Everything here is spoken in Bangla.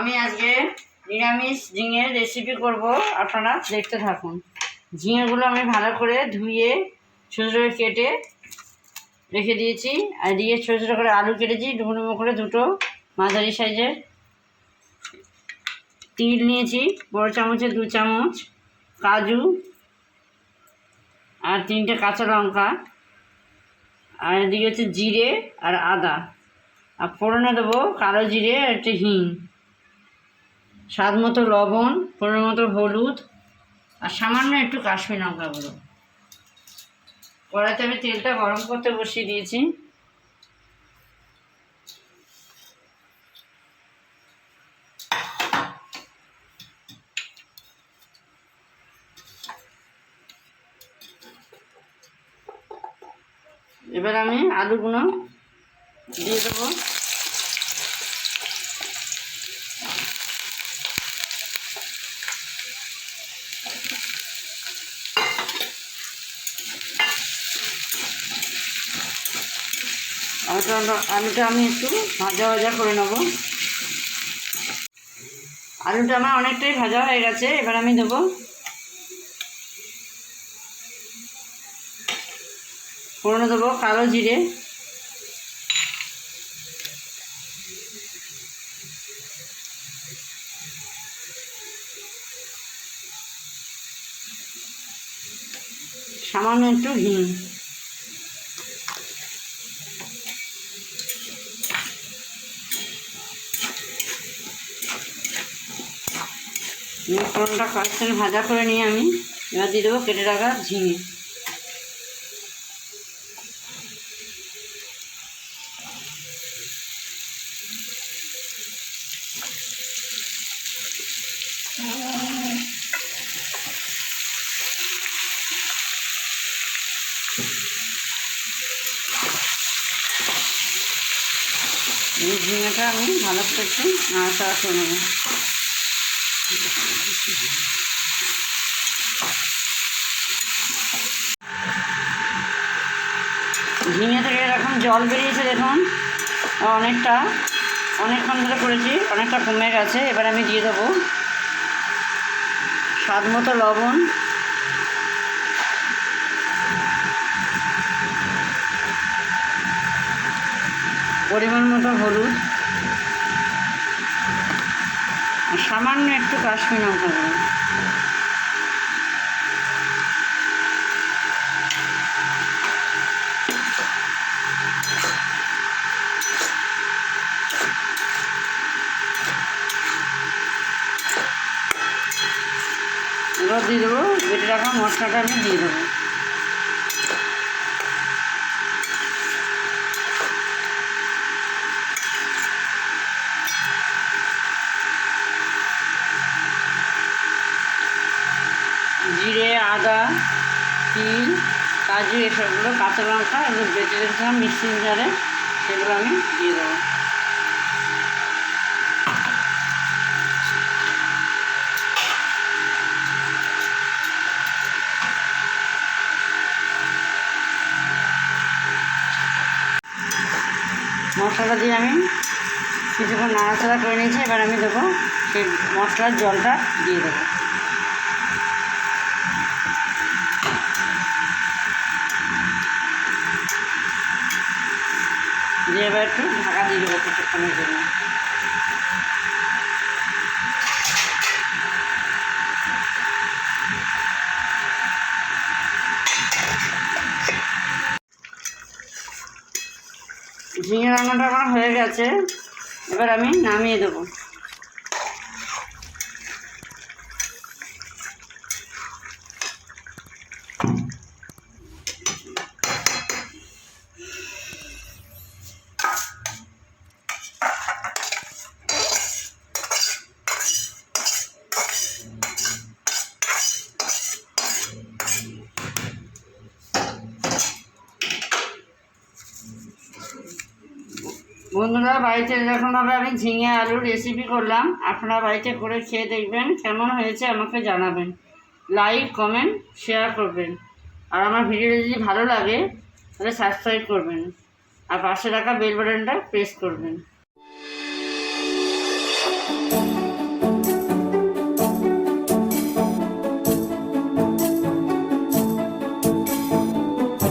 আমি আজকে নিরামিষ ঝিঙের রেসিপি করব, আপনারা দেখতে থাকুন। ঝিঙেগুলো আমি ভালো করে ধুয়ে ছোটো ছোটো কেটে রেখে দিয়েছি, আর দিয়ে ছোটো ছোটো করে আলু কেটেছি ডুমো করে দুটো মাঝারি সাইজের। তিল নিয়েছি, বড় চামচের দু চামচ, কাজু, আর তিনটে কাঁচা লঙ্কা, আর এদিকে হচ্ছে জিরে আর আদা। আর ফোড়নে দেবো কালো জিরে আর একটু হিং। স্বাদ মতো লবণ পরিমাণ মতো হলুদ, আর সামান্য একটু কাশ্মীর লঙ্কা গুঁড়ো। কড়াইতে আমি তেলটা গরম করতে বসিয়ে দিয়েছি। এবার আমি আলুগুলো দিয়ে দেবো। আলুটা আলুটা আমি একটু ভাজা ভাজা করে নেব। আলুটা আমার অনেকটাই ভাজা হয়ে গেছে, এবার আমি দেবো। ফোড়নে দেবো কালো জিরে। সামান্য একটু হিং ফোড়নটা কয়েকটা ভাজা করে নিয়ে আমি এবার দিয়ে দেবো কেটে রাখা ঝিঙে। এই ঝিঙেটা আমি ভালো করে একটু নাড়াচাড়া করে নেব। ঝিঙে থেকে এরকম জল বেরিয়েছে দেখুন। অনেকটা, অনেকক্ষণ ধরে করেছি, অনেকটা কমে গেছে, এবার আমি দিয়ে দেবো স্বাদ মতো লবণ। পরিমাণ মতো হলুদ আর সামান্য একটু কাশ্মীর লঙ্কা দিয়ে দেবো বেটে রাখা মশলাটা আমি দিয়ে দেবো। জিরে, আদা, তিল, কাজু, এসবগুলো কাঁচা লঙ্কা, এগুলো বেটে রেখেছিলাম মিক্সিং জারে। সেগুলো আমি দিয়ে দেবো। মশলাটা দিয়ে আমি কিছুক্ষণ নাড়াচাড়া করে নিয়েছি। এবার আমি দেবো সেই মশলার জলটা দিয়ে দেবো। দিয়ে এবার একটু ঢাকা দিয়ে দেবো কিছুক্ষণের জন্য। ঝিঙে রান্নাটা আমার হয়ে গেছে। এবার আমি নামিয়ে দেবো। বন্ধুরা, বাড়িতে এরকমভাবে আমি ঝিঙে আলুর রেসিপি করলাম। আপনারা বাড়িতে করে খেয়ে দেখবেন কেমন হয়েছে, আমাকে জানাবেন। লাইক কমেন্ট শেয়ার করবেন। আর আমার ভিডিওটা যদি ভালো লাগে, তাহলে সাবস্ক্রাইব করবেন। আর পাশে রাখা বেল বাটনটা প্রেস করবেন।